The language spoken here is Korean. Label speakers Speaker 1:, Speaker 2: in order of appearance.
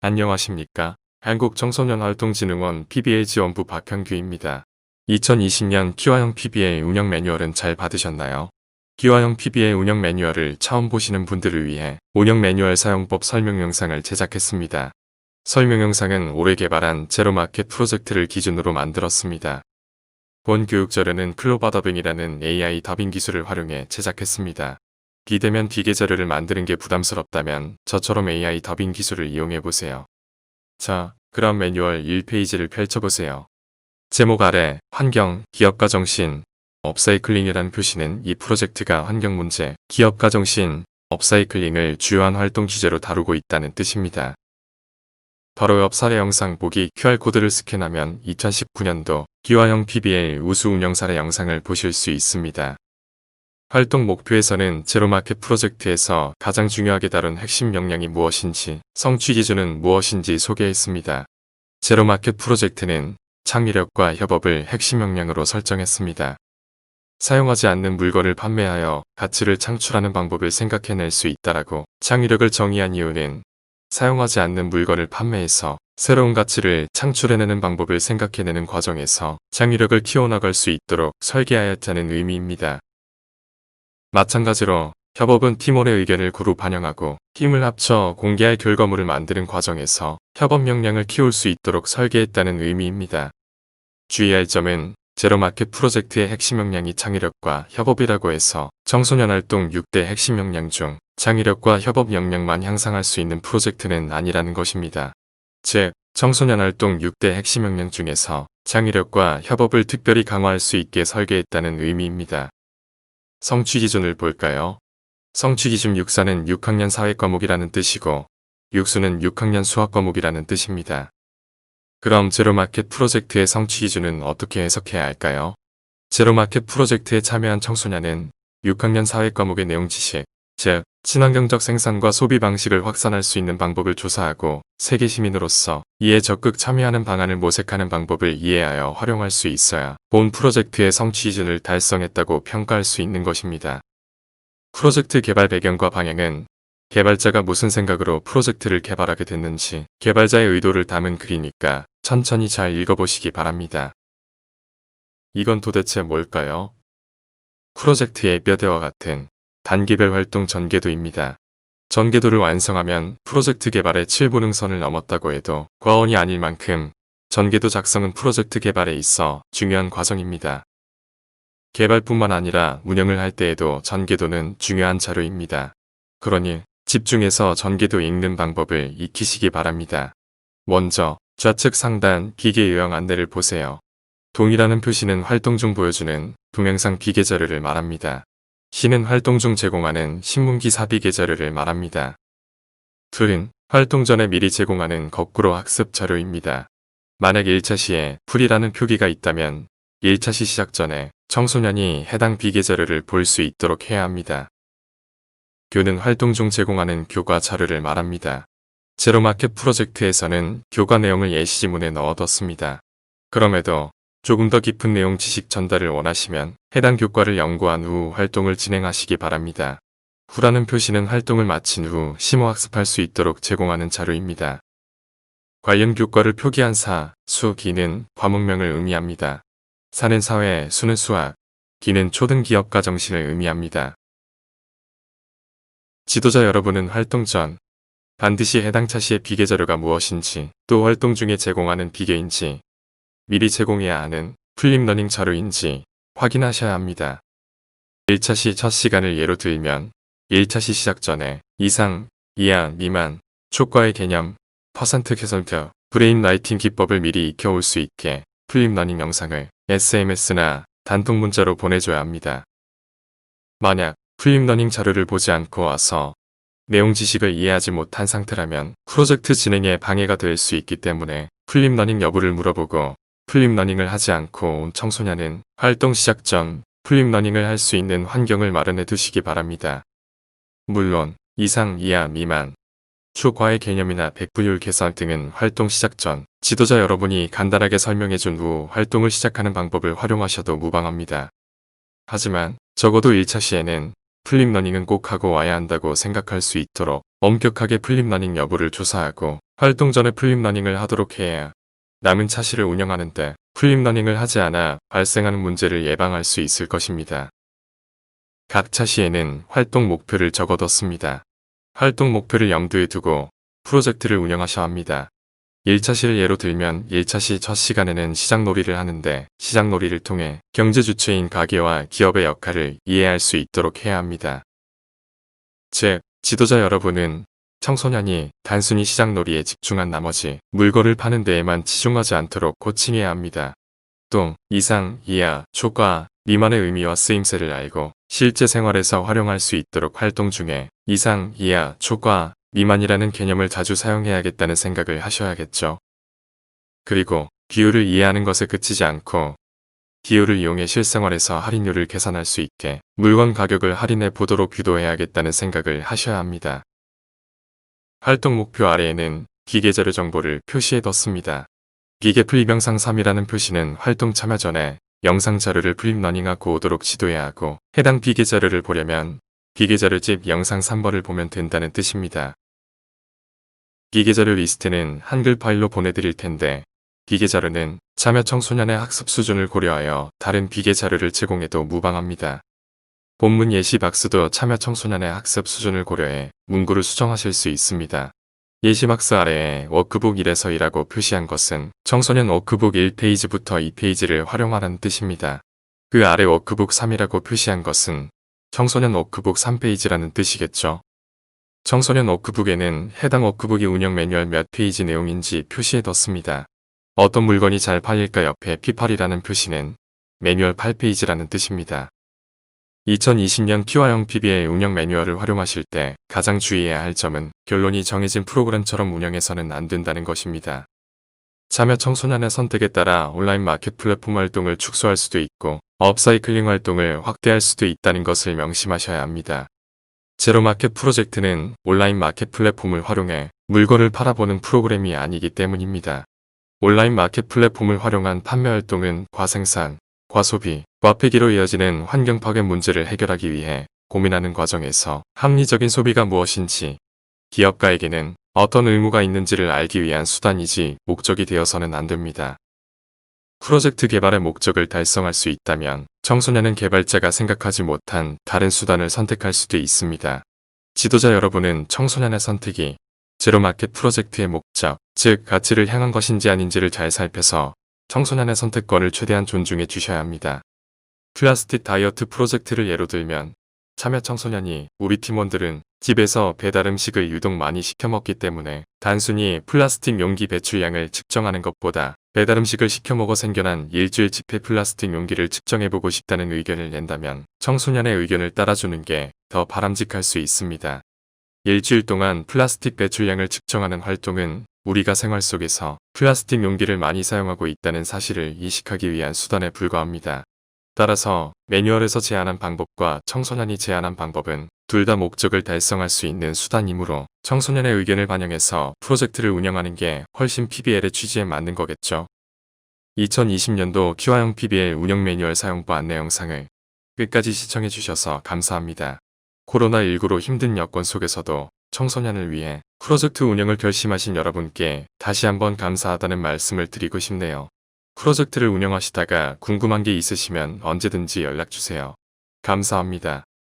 Speaker 1: 안녕하십니까. 한국청소년활동진흥원 PBL 지원부 박현규입니다. 2020년 키와형 PBL 운영 매뉴얼은 잘 받으셨나요? 키와형 PBL 운영 매뉴얼을 처음 보시는 분들을 위해 운영 매뉴얼 사용법 설명 영상을 제작했습니다. 설명 영상은 올해 개발한 제로마켓 프로젝트를 기준으로 만들었습니다. 본 교육 자료는 클로바더빙이라는 AI 더빙 기술을 활용해 제작했습니다. 비대면 비계자료를 만드는 게 부담스럽다면 저처럼 AI 더빙 기술을 이용해 보세요. 자, 그럼 매뉴얼 1페이지를 펼쳐보세요. 제목 아래 환경, 기업가 정신, 업사이클링이라는 표시는 이 프로젝트가 환경 문제, 기업가 정신, 업사이클링을 주요한 활동 주제로 다루고 있다는 뜻입니다. 바로 옆 사례 영상 보기 QR코드를 스캔하면 2019년도 기화형 PBL 우수 운영 사례 영상을 보실 수 있습니다. 활동 목표에서는 제로마켓 프로젝트에서 가장 중요하게 다룬 핵심 역량이 무엇인지, 성취 기준은 무엇인지 소개했습니다. 제로마켓 프로젝트는 창의력과 협업을 핵심 역량으로 설정했습니다. 사용하지 않는 물건을 판매하여 가치를 창출하는 방법을 생각해낼 수 있다라고 창의력을 정의한 이유는 사용하지 않는 물건을 판매해서 새로운 가치를 창출해내는 방법을 생각해내는 과정에서 창의력을 키워나갈 수 있도록 설계하였다는 의미입니다. 마찬가지로 협업은 팀원의 의견을 고루 반영하고 힘을 합쳐 공개할 결과물을 만드는 과정에서 협업 역량을 키울 수 있도록 설계했다는 의미입니다. 주의할 점은 제로마켓 프로젝트의 핵심 역량이 창의력과 협업이라고 해서 청소년 활동 6대 핵심 역량 중 창의력과 협업 역량만 향상할 수 있는 프로젝트는 아니라는 것입니다. 즉, 청소년 활동 6대 핵심 역량 중에서 창의력과 협업을 특별히 강화할 수 있게 설계했다는 의미입니다. 성취 기준을 볼까요? 성취 기준 6사는 6학년 사회 과목이라는 뜻이고 육수는 6학년 수학 과목이라는 뜻입니다. 그럼 제로마켓 프로젝트의 성취 기준은 어떻게 해석해야 할까요? 제로마켓 프로젝트에 참여한 청소년은 6학년 사회 과목의 내용 지식, 즉 친환경적 생산과 소비 방식을 확산할 수 있는 방법을 조사하고 세계 시민으로서 이에 적극 참여하는 방안을 모색하는 방법을 이해하여 활용할 수 있어야 본 프로젝트의 성취 기준을 달성했다고 평가할 수 있는 것입니다. 프로젝트 개발 배경과 방향은 개발자가 무슨 생각으로 프로젝트를 개발하게 됐는지 개발자의 의도를 담은 글이니까 천천히 잘 읽어보시기 바랍니다. 이건 도대체 뭘까요? 프로젝트의 뼈대와 같은 단계별 활동 전개도입니다. 전개도를 완성하면 프로젝트 개발의 7보능선을 넘었다고 해도 과언이 아닐 만큼 전개도 작성은 프로젝트 개발에 있어 중요한 과정입니다. 개발뿐만 아니라 운영을 할 때에도 전개도는 중요한 자료입니다. 그러니 집중해서 전개도 읽는 방법을 익히시기 바랍니다. 먼저 좌측 상단 기계 유형 안내를 보세요. 동이라는 표시는 활동 중 보여주는 동영상 비계 자료를 말합니다. 시는 활동 중 제공하는 신문기 사비계 자료를 말합니다. 둘은 활동 전에 미리 제공하는 거꾸로 학습 자료입니다. 만약 1차 시에 풀이라는 표기가 있다면 1차 시 시작 전에 청소년이 해당 비계 자료를 볼 수 있도록 해야 합니다. 교는 활동 중 제공하는 교과 자료를 말합니다. 제로마켓 프로젝트에서는 교과 내용을 예시지문에 넣어뒀습니다. 그럼에도 조금 더 깊은 내용 지식 전달을 원하시면 해당 교과를 연구한 후 활동을 진행하시기 바랍니다. 후라는 표시는 활동을 마친 후 심호학습할 수 있도록 제공하는 자료입니다. 관련 교과를 표기한 사, 수, 기는 과목명을 의미합니다. 사는 사회, 수는 수학, 기는 초등기업가 정신을 의미합니다. 지도자 여러분은 활동 전 반드시 해당 차시의 비계 자료가 무엇인지 또 활동 중에 제공하는 비계인지 미리 제공해야 하는 풀립러닝 자료인지 확인하셔야 합니다. 1차 시 첫 시간을 예로 들면 1차 시 시작 전에 이상, 이하, 미만, 초과의 개념, 퍼센트 개선표, 브레인 라이팅 기법을 미리 익혀올 수 있게 풀립러닝 영상을 SMS나 단톡 문자로 보내줘야 합니다. 만약 풀립러닝 자료를 보지 않고 와서 내용 지식을 이해하지 못한 상태라면 프로젝트 진행에 방해가 될 수 있기 때문에 풀립러닝 여부를 물어보고 풀립러닝을 하지 않고 온 청소년은 활동 시작 전 풀립러닝을 할 수 있는 환경을 마련해 두시기 바랍니다. 물론 이상, 이하, 미만, 초과의 개념이나 백분율 개선 등은 활동 시작 전 지도자 여러분이 간단하게 설명해 준 후 활동을 시작하는 방법을 활용하셔도 무방합니다. 하지만 적어도 1차 시에는 플립러닝은 꼭 하고 와야 한다고 생각할 수 있도록 엄격하게 플립러닝 여부를 조사하고 활동 전에 풀립러닝을 하도록 해야 남은 차시를 운영하는데 풀립러닝을 하지 않아 발생하는 문제를 예방할 수 있을 것입니다. 각 차시에는 활동 목표를 적어뒀습니다. 활동 목표를 염두에 두고 프로젝트를 운영하셔야 합니다. 1차시를 예로 들면 1차시 첫 시간에는 시장 놀이를 하는데 시장 놀이를 통해 경제 주체인 가게와 기업의 역할을 이해할 수 있도록 해야 합니다. 즉, 지도자 여러분은 청소년이 단순히 시장 놀이에 집중한 나머지 물건을 파는 데에만 치중하지 않도록 코칭해야 합니다. 또 이상, 이하, 초과, 미만의 의미와 쓰임새를 알고 실제 생활에서 활용할 수 있도록 활동 중에 이상, 이하, 초과, 미만이라는 개념을 자주 사용해야겠다는 생각을 하셔야겠죠. 그리고 비율을 이해하는 것에 그치지 않고 비율을 이용해 실생활에서 할인율을 계산할 수 있게 물건 가격을 할인해 보도록 유도해야겠다는 생각을 하셔야 합니다. 활동 목표 아래에는 기계자료 정보를 표시해 뒀습니다. 기계 플립 영상 3이라는 표시는 활동 참여 전에 영상 자료를 플립 러닝하고 오도록 지도해야 하고 해당 비계 자료를 보려면 기계 자료집 영상 3번을 보면 된다는 뜻입니다. 기계 자료 리스트는 한글 파일로 보내드릴 텐데 기계 자료는 참여 청소년의 학습 수준을 고려하여 다른 비계 자료를 제공해도 무방합니다. 본문 예시 박스도 참여 청소년의 학습 수준을 고려해 문구를 수정하실 수 있습니다. 예시 박스 아래에 워크북 1에서 2라고 표시한 것은 청소년 워크북 1페이지부터 2페이지를 활용하라는 뜻입니다. 그 아래 워크북 3이라고 표시한 것은 청소년 워크북 3페이지라는 뜻이겠죠. 청소년 워크북에는 해당 워크북이 운영 매뉴얼 몇 페이지 내용인지 표시해뒀습니다. 어떤 물건이 잘 팔릴까 옆에 P8이라는 표시는 매뉴얼 8페이지라는 뜻입니다. 2020년 P화형 PB의 운영 매뉴얼을 활용하실 때 가장 주의해야 할 점은 결론이 정해진 프로그램처럼 운영해서는 안 된다는 것입니다. 참여 청소년의 선택에 따라 온라인 마켓 플랫폼 활동을 축소할 수도 있고 업사이클링 활동을 확대할 수도 있다는 것을 명심하셔야 합니다. 제로마켓 프로젝트는 온라인 마켓 플랫폼을 활용해 물건을 팔아보는 프로그램이 아니기 때문입니다. 온라인 마켓 플랫폼을 활용한 판매 활동은 과생산, 과소비, 과폐기로 이어지는 환경 파괴 문제를 해결하기 위해 고민하는 과정에서 합리적인 소비가 무엇인지 기업가에게는 어떤 의무가 있는지를 알기 위한 수단이지 목적이 되어서는 안 됩니다. 프로젝트 개발의 목적을 달성할 수 있다면 청소년은 개발자가 생각하지 못한 다른 수단을 선택할 수도 있습니다. 지도자 여러분은 청소년의 선택이 제로마켓 프로젝트의 목적, 즉 가치를 향한 것인지 아닌지를 잘 살펴서 청소년의 선택권을 최대한 존중해 주셔야 합니다. 플라스틱 다이어트 프로젝트를 예로 들면 참여 청소년이 우리 팀원들은 집에서 배달 음식을 유독 많이 시켜 먹기 때문에 단순히 플라스틱 용기 배출량을 측정하는 것보다 배달 음식을 시켜 먹어 생겨난 일주일 집회 플라스틱 용기를 측정해보고 싶다는 의견을 낸다면 청소년의 의견을 따라주는 게 더 바람직할 수 있습니다. 일주일 동안 플라스틱 배출량을 측정하는 활동은 우리가 생활 속에서 플라스틱 용기를 많이 사용하고 있다는 사실을 이식하기 위한 수단에 불과합니다. 따라서 매뉴얼에서 제안한 방법과 청소년이 제안한 방법은 둘 다 목적을 달성할 수 있는 수단이므로 청소년의 의견을 반영해서 프로젝트를 운영하는 게 훨씬 PBL의 취지에 맞는 거겠죠. 2020년도 키화형 PBL 운영 매뉴얼 사용법 안내 영상을 끝까지 시청해 주셔서 감사합니다. 코로나19로 힘든 여건 속에서도 청소년을 위해 프로젝트 운영을 결심하신 여러분께 다시 한번 감사하다는 말씀을 드리고 싶네요. 프로젝트를 운영하시다가 궁금한 게 있으시면 언제든지 연락주세요. 감사합니다.